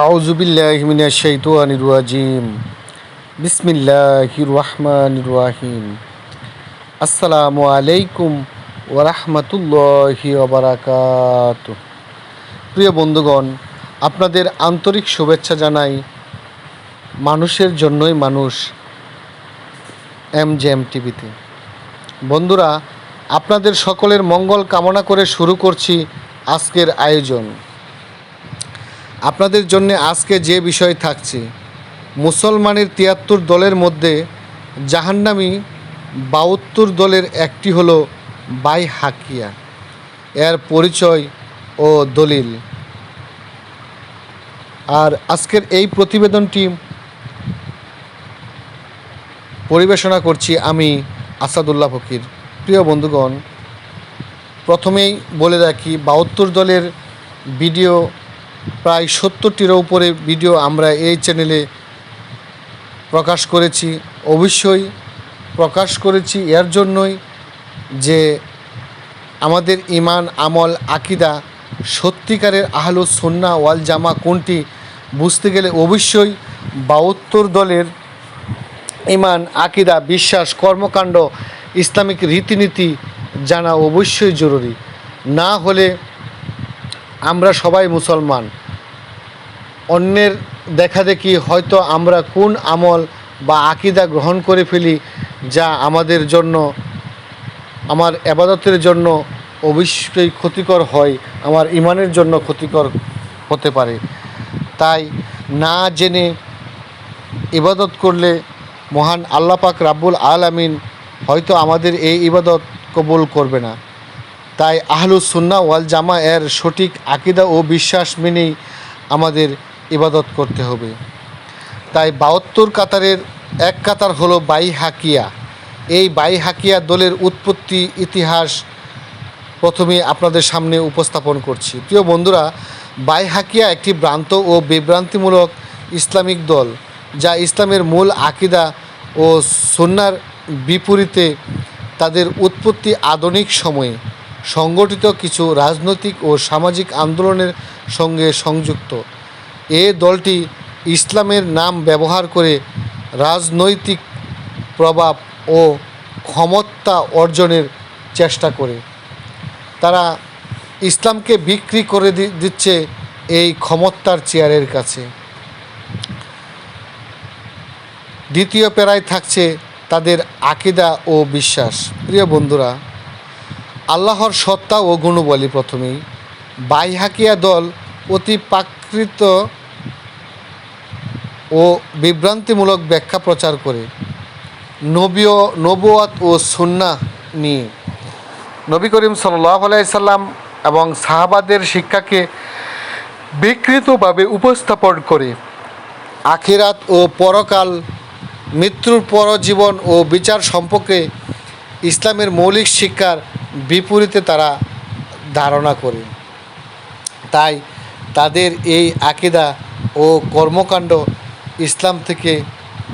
আউজুবিল্লাহ শৈতানির রাজিম। বিসমিল্লাহির রহমানির রাহিম। আসসালামু আলাইকুম ওরহমতুল্লাহি ওবরাকাত প্রিয় বন্ধুগণ, আপনাদের আন্তরিক শুভেচ্ছা জানাই মানুষের জন্যই মানুষ এম জে এম টিভিতে। বন্ধুরা, আপনাদের সকলের মঙ্গল কামনা করে শুরু করছি আজকের আয়োজন। আপনাদের জন্য আজকে যে বিষয় থাকছে, মুসলমানের তিয়াত্তর দলের মধ্যে জাহান্নামি বাহাত্তর দলের একটি হলো বাই হাকিয়া, এর পরিচয় ও দলিল। আর আজকের এই প্রতিবেদনটি পরিবেশনা করছি আমি আসাদুল্লাহ ফকির। প্রিয় বন্ধুগণ, প্রথমেই বলে রাখি বাহাত্তর দলের ভিডিও প্রায় সত্তরটিরও উপরে ভিডিও আমরা এই চ্যানেলে প্রকাশ করেছি। অবশ্যই প্রকাশ করেছি এর জন্যই যে আমাদের ইমান আমল, আকিদা সত্যিকারের আহলু সন্না ওয়াল জামা কোনটি বুঝতে গেলে অবশ্যই বাহাত্তর দলের ইমান আকিদা, বিশ্বাস, কর্মকাণ্ড, ইসলামিক রীতিনীতি জানা অবশ্যই জরুরি। না হলে আমরা সবাই মুসলমান। অন্যের দেখা দেখি হয়তো আমরা কোন আমল বা আকিদা গ্রহণ করে ফেলি যা আমাদের জন্য, আমার আবাদতের জন্য অবশ্যই ক্ষতিকর হয়, আমার ইমানের জন্য ক্ষতিকর হতে পারে। তাই না জেনে ইবাদত করলে মহান আল্লাহ পাক রাব্বুল আলামিন হয়তো আমাদের এই ইবাদত কবুল করবে না। তাই আহলুস সুন্না ওয়াল জামা এর সঠিক আকিদা ও বিশ্বাস মেনেই আমাদের ইবাদত করতে হবে। তাই বাহাত্তর কাতারের এক কাতার হলো বাই হাকিয়া এই বাই হাকিয়া দলের উৎপত্তি ইতিহাস প্রথমে আপনাদের সামনে উপস্থাপন করছি। প্রিয় বন্ধুরা বাই হাকিয়া একটি ভ্রান্ত ও বিভ্রান্তিমূলক ইসলামিক দল, যা ইসলামের মূল আকিদা ও সন্ন্যার বিপরীতে তাদের উৎপত্তি আধুনিক সময়ে সংগঠিত কিছু রাজনৈতিক ও সামাজিক আন্দোলনের সঙ্গে সংযুক্ত। এ দলটি ইসলামের নাম ব্যবহার করে রাজনৈতিক প্রভাব ও ক্ষমতা অর্জনের চেষ্টা করে। তারা ইসলামকে বিক্রি করে দিচ্ছে এই ক্ষমতার চেয়ারের কাছে। দ্বিতীয় পেরায় থাকছে তাদের আকিদা ও বিশ্বাস। প্রিয় বন্ধুরা আল্লাহর সত্তা ও গুণবলী প্রথমেই। বাইহাকিয়া দল অতি প্রাকৃত ও বিভ্রান্তিমূলক ব্যাখ্যা প্রচার করে। নবীয় নবুয়াত ও সুন্না নিয়ে। নবী করিম সাল্লাম এবং সাহাবাদের শিক্ষাকে বিকৃতভাবে উপস্থাপন করে। আখিরাত ও পরকাল মৃত্যুর পরজীবন ও বিচার সম্পর্কে ইসলামের মৌলিক শিক্ষার বিপরীতে তারা ধারণা করে। তাই তাদের এই আকিদা ও কর্মকাণ্ড ইসলাম থেকে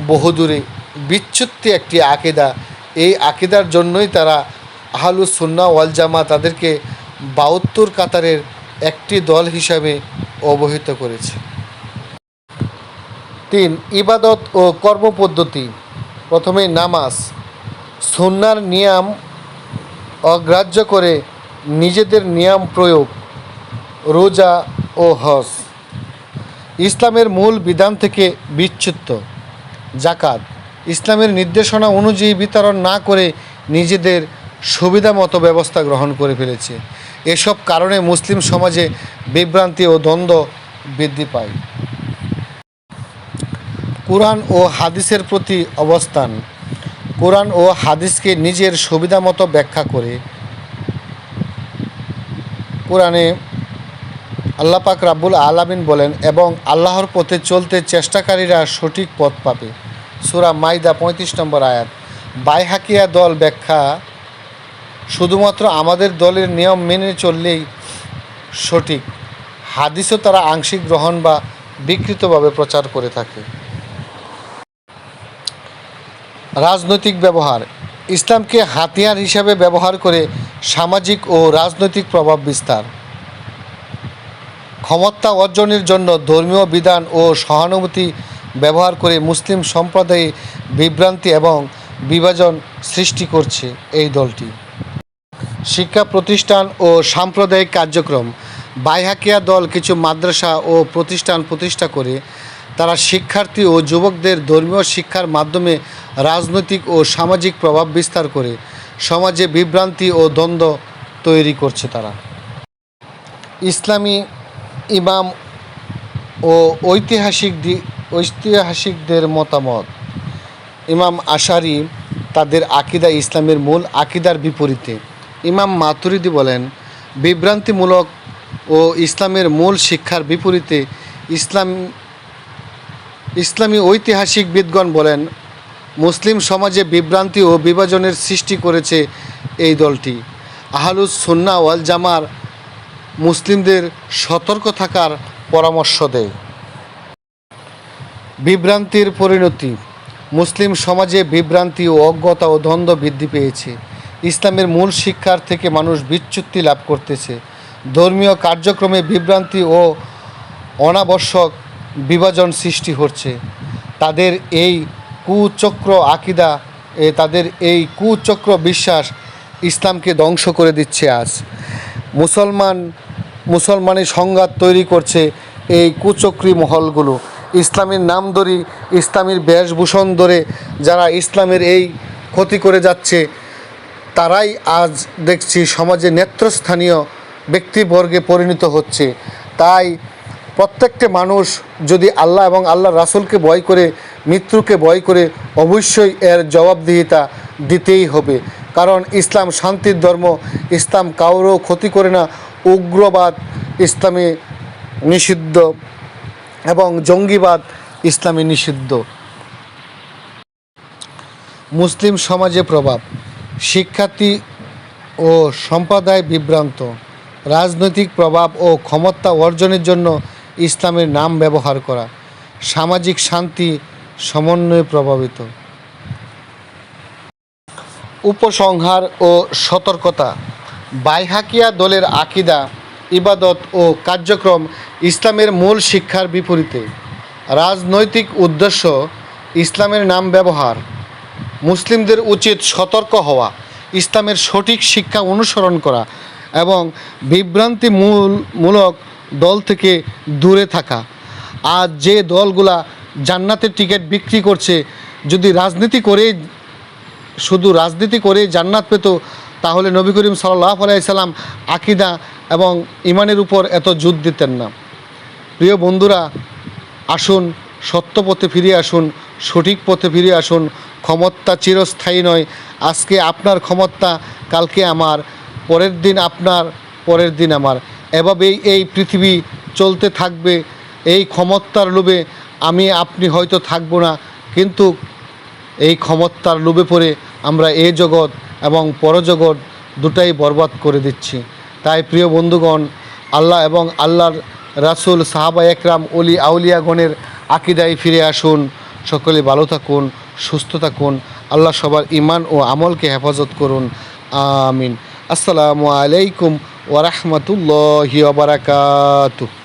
বহুদূরে। বিচ্যুতি একটি আকিদা। এই আকিদার জন্যই তারা আহলু সুন্না ওয়াল জামা তাদেরকে বাহাত্তর কাতারের একটি দল হিসাবে অবহিত করেছে। তিন, ইবাদত ও কর্মপদ্ধতি। প্রথমে নামাজ। সুন্নার নিয়ম অগ্রাহ্য করে নিজেদের নিয়ম প্রয়োগ, রোজা ও হজ। ইসলামের মূল বিধান থেকে বিচ্যুত। জাকাত ইসলামের নির্দেশনা অনুযায়ী বিতরণ না করে নিজেদের সুবিধা মতো ব্যবস্থা গ্রহণ করে ফেলেছে। এসব কারণে মুসলিম সমাজে বিভ্রান্তি ও দ্বন্দ্ব বৃদ্ধি পায়। কোরআন ও হাদিসের প্রতি অবস্থান। কোরআন ও হাদিসকে নিজের সুবিধা মতো ব্যাখ্যা করে কোরআনে আল্লাহ পাক রাব্বুল আলামিন বলেন, এবং আল্লাহর পথে চলতে চেষ্টাকারীরা সঠিক পথ পাবে। সুরা মাইদা পঁয়ত্রিশ নম্বর আয়াত। বাইহাকিয়া দল ব্যাখ্যা, শুধুমাত্র আমাদের দলের নিয়ম মেনে চললেই সঠিক। হাদিসও তারা আংশিক গ্রহণ বা বিকৃতভাবে প্রচার করে থাকে। রাজনৈতিক ব্যবহার। ইসলামকে হাতিয়ার হিসাবে ব্যবহার করে সামাজিক ও রাজনৈতিক প্রভাব বিস্তার। ক্ষমতা অর্জনের জন্য ধর্মীয় বিধান ও সহানুভূতি ব্যবহার করে মুসলিম সম্প্রদায়ে বিভ্রান্তি এবং বিভাজন সৃষ্টি করছে এই দলটি। শিক্ষা প্রতিষ্ঠান ও সাম্প্রদায়িক কার্যক্রম। বাইহাকিয়া দল কিছু মাদ্রাসা ও প্রতিষ্ঠান প্রতিষ্ঠা করে তারা শিক্ষার্থী ও যুবকদের ধর্মীয় শিক্ষার মাধ্যমে রাজনৈতিক ও সামাজিক প্রভাব বিস্তার করে সমাজে বিভ্রান্তি ও দ্বন্দ্ব তৈরি করছে তারা। ইসলামী ইমাম ও ঐতিহাসিক ঐতিহাসিকদের মতামত। ইমাম আশারি তাদের আকিদা ইসলামের মূল আকিদার বিপরীতে। ইমাম মাতুরিদি বলেন, বিভ্রান্তিমূলক ও ইসলামের মূল শিক্ষার বিপরীতে ইসলাম ইসলামী ঐতিহাসিক বিদগণ বলেন, মুসলিম সমাজে বিভ্রান্তি ও বিভাজনের সৃষ্টি করেছে এই দলটি। আহলুস সুন্না ওয়াল জামার মুসলিমদের সতর্ক থাকার পরামর্শ দেয়। বিভ্রান্তির পরিণতি। মুসলিম সমাজে বিভ্রান্তি ও অজ্ঞতা ও দ্বন্দ্ব বৃদ্ধি পেয়েছে। ইসলামের মূল শিক্ষার থেকে মানুষ বিচ্যুতি লাভ করতেছে। ধর্মীয় কার্যক্রমে বিভ্রান্তি ও অনাবশ্যক বিভাজন সৃষ্টি হচ্ছে। তাদের এই কুচক্র আকিদা, এ তাদের এই কুচক্র বিশ্বাস ইসলামকে ধ্বংস করে দিচ্ছে আজ। মুসলমান মুসলমানের সংঘাত তৈরি করছে এই কুচক্রী মহলগুলো। ইসলামের নাম ধরি ইসলামের বেশভূষণ ধরে যারা ইসলামের এই ক্ষতি করে যাচ্ছে, তারাই আজ দেখছি সমাজে নেত্রস্থানীয় ব্যক্তিবর্গে পরিণত হচ্ছে। তাই প্রত্যেকটা মানুষ যদি আল্লাহ এবং আল্লাহ রাসুলকে ভয় করে, মৃত্যুকে ভয় করে, অবশ্যই এর জবাবদিহিতা দিতেই হবে। কারণ ইসলাম শান্তির ধর্ম, ইসলাম কারোরও ক্ষতি করে না। উগ্রবাদ ইসলামে নিষিদ্ধ এবং জঙ্গিবাদ ইসলামে নিষিদ্ধ। মুসলিম সমাজে প্রভাব, শিক্ষার্থী ও সম্প্রদায় বিভ্রান্ত। রাজনৈতিক প্রভাব ও ক্ষমতা অর্জনের জন্য ইসলামের নাম ব্যবহার করা, সামাজিক শান্তি সমন্বয়ে প্রভাবিত। উপসংহার ও সতর্কতা, বাইহাকিয়া দলের আকিদা, ইবাদত ও কার্যক্রম ইসলামের মূল শিক্ষার বিপরীতে। রাজনৈতিক উদ্দেশ্য, ইসলামের নাম ব্যবহার। মুসলিমদের উচিত সতর্ক হওয়া, ইসলামের সঠিক শিক্ষা অনুসরণ করা এবং বিভ্রান্তি মূল মূলক দল থেকে দূরে থাকা। আর যে দলগুলা জান্নাতের টিকিট বিক্রি করছে, যদি রাজনীতি করে শুধু রাজনীতি করে জান্নাত পেত, তাহলে নবী করিম সাল্লাহ আলাইসাল্লাম আকিদা এবং ইমানের উপর এত জোর দিতেন না। প্রিয় বন্ধুরা, আসুন, সত্য পথে ফিরে আসুন, সঠিক পথে ফিরে আসুন, ক্ষমতা চিরস্থায়ী নয়। আজকে আপনার ক্ষমতা, কালকে আমার, পরের দিন আপনার, পরের দিন আমার। এভাবেই এই পৃথিবী চলতে থাকবে, এই ক্ষমতার লোভে আমি, আপনি হয়তো থাকব না, কিন্তু এই ক্ষমতার লোভে পড়ে আমরা এ জগৎ এবং পরজগৎ দুটাই বরবাদ করে দিচ্ছি। তাই প্রিয় বন্ধুগণ, আল্লাহ এবং আল্লাহর রাসুল, সাহাবা একরাম অলি আউলিয়াগণের আকিদায় ফিরে আসুন। সকলে ভালো থাকুন, সুস্থ থাকুন। আল্লাহ সবার ইমান ও আমলকে হেফাজত করুন। আমিন। আসসালামু আলাইকুম ওরহমতুল্লাহি বারাকাতুহ।